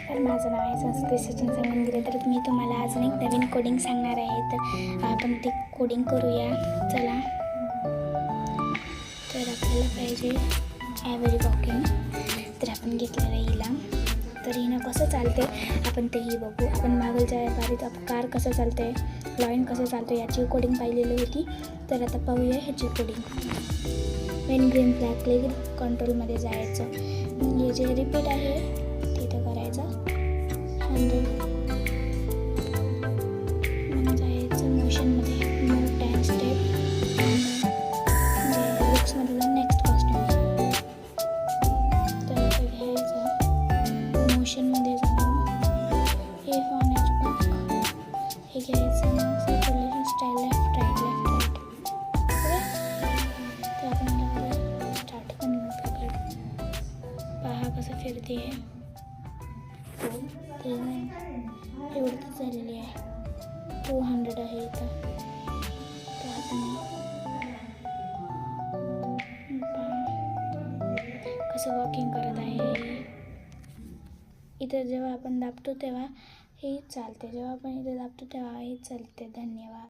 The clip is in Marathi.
माझं नाव आहे श्री सचिन मंदिर तर मी तुम्हाला अजून एक नवीन कोडिंग सांगणार आहे. तर आपण ते कोडिंग करूया. चला. तर आपल्याला पाहिजे ॲव्हरी वॉकिंग तर आपण घेतलेलं हिला. तर हिनं कसं चालते आपण तेही बघू. आपण मागलच्या व्यापारीत कार कसं चालते लॉईन कसं चालतं याची कोडिंग पाहिलेली होती. तर आता पाहूया ह्याची coding when green flag click कंट्रोलमध्ये जायचं. हे जे रिपीट आहे तिथं करायचं. डिस्क्रिप्शन में दे सकता हूँ। ए फॉर नेचुरल ठीक है ऐसे नाम से relation style left right left right तो आप मतलब स्टार्ट करना बाहर कसं फिरते है। तो एवढंच झालेली आहे टू हंड्रेड आहे इथं तर आता कसं वॉकिंग करत आहे इथं जेव्हा आपण दाबतो तेव्हा हे चालते. जेव्हा आपण इथे दाबतो तेव्हा हे चालते. धन्यवाद.